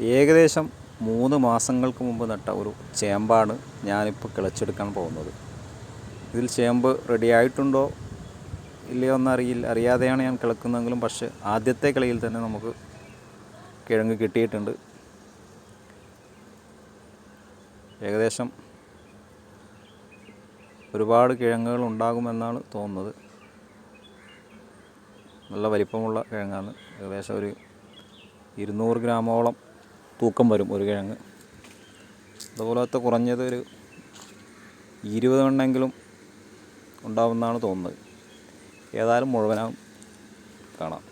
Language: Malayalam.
ഏകദേശം മൂന്ന് മാസങ്ങൾക്ക് മുമ്പ് നട്ട ഒരു ചേമ്പാണ് ഞാനിപ്പോൾ കിളച്ചെടുക്കാൻ പോകുന്നത്. ഇതിൽ ചേമ്പ് റെഡി ആയിട്ടുണ്ടോ ഇല്ലയോ എന്നറിയില്ല അറിയാതെയാണ് ഞാൻ കിളക്കുന്നതെങ്കിലും പക്ഷെ ആദ്യത്തെ കിളയിൽ തന്നെ നമുക്ക് കിഴങ്ങ് കിട്ടിയിട്ടുണ്ട്. ഏകദേശം ഒരുപാട് കിഴങ്ങുകൾ ഉണ്ടാകുമെന്നാണ് തോന്നുന്നത്. നല്ല വലിപ്പമുള്ള കിഴങ്ങാണ്. ഏകദേശം ഒരു ഇരുന്നൂറ് ഗ്രാമോളം തൂക്കം വരും ഒരു കിഴങ്ങ്. അതുപോലത്തെ കുറഞ്ഞത് ഒരു ഇരുപത് എണ്ണമെങ്കിലും ഉണ്ടാവുമെന്നാണ് തോന്നുന്നത്. ഏതായാലും മുഴുവനാവും കാണാം.